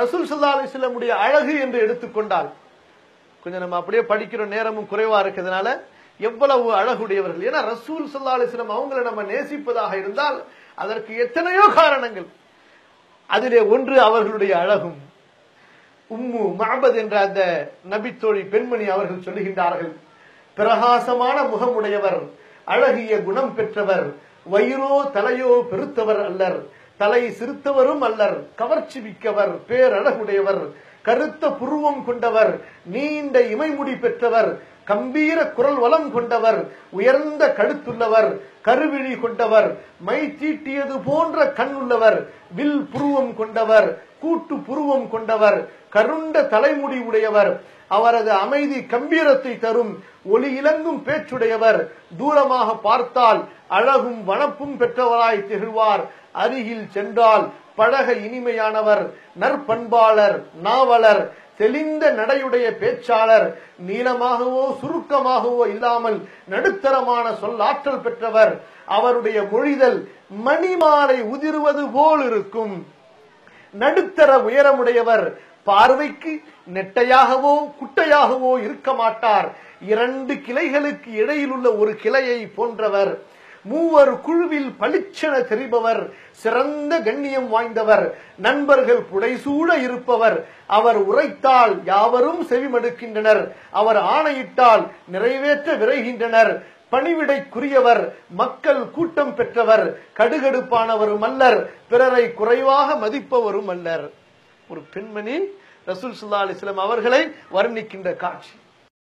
ரசூல் சல்லா அலிஸ்லமுடைய அழகு என்று எடுத்துக்கொண்டால் கொஞ்சம் நம்ம அப்படியே படிக்கிற நேரமும் குறைவா இருக்கிறதுனால எவ்வளவு அழகுடையவர்கள். ஏன்னா ரசூல் சல்லா அலிஸ்லம் அவங்களை நம்ம நேசிப்பதாக இருந்தால் அதற்கு எத்தனையோ காரணங்கள். அதிலே ஒன்று அவர்களுடைய அழகும். உம்மு மஹபத் என்ற அந்த நபித்தோழி பெண்மணி அவர்கள் சொல்லுகின்றார்கள் பிரகாசமான முகமுடையவர் அழகிய குணம் பெற்றவர் வயிறோ தலையோ பெருத்தவர் அல்லர். தலை சிறுத்தவரும் அல்லர் கவர்ச்சி மிக்கவர் பேரழகுடையவர் கருத்த புருவம் கொண்டவர் நீண்ட இமைமுடி பெற்றவர் கம்பீர குரல் வளம் கொண்டவர் உயர்ந்த கழுத்துள்ளவர் கருவிழி கொண்டவர் மை தீட்டியது போன்ற கண் உள்ளவர் வில் புருவம் கொண்டவர் கூட்டு புருவம் கொண்டவர் கருண்ட தலைமுடி உடையவர் அவரது அமைதி கம்பீரத்தை தரும் ஒளி இலங்கும் பேச்சுடையவர் தூரமாக பார்த்தால் அழகும் வனப்பும் பெற்றவராய் திகழ்வார் அருகில் சென்றால் பழக இனிமையானவர் நற்பண்பாளர் நாவலர் தெளிந்த நடையுடைய பேச்சாளர் நீளமாகவோ சுருக்கமாகவோ இல்லாமல் நடுத்தரமான சொல்லாற்றல் பெற்றவர். அவருடைய மொழிதல் மணிமாலை உதிர்வது போல் இருக்கும். நடுத்தர உயரமுடையவர் பார்வைக்கு நெட்டையாகவோ குட்டையாகவோ இருக்க மாட்டார். இரண்டு கிளைகளுக்கு இடையில் உள்ள ஒரு கிளையை போன்றவர். மூவர் குழுவில் பளிச்சென தெரிபவர் சிறந்த கண்ணியம் வாய்ந்தவர் நண்பர்கள் புடைசூழ இருப்பவர். அவர் உரைத்தால் யாவரும் செவிமடுக்கின்றனர். அவர் ஆணையிட்டால் நிறைவேற்ற விரைகின்றனர். பணிவிடைக்குரியவர் மக்கள் கூட்டம் பெற்றவர் கடுகடுப்பானவரும் அல்லர். பிறரை குறைவாக மதிப்பவரும் அல்லர். ஒரு பெண்மணி ரசூல் சுல்லா அலிஸ்லாம் அவர்களை வர்ணிக்கின்ற காட்சி.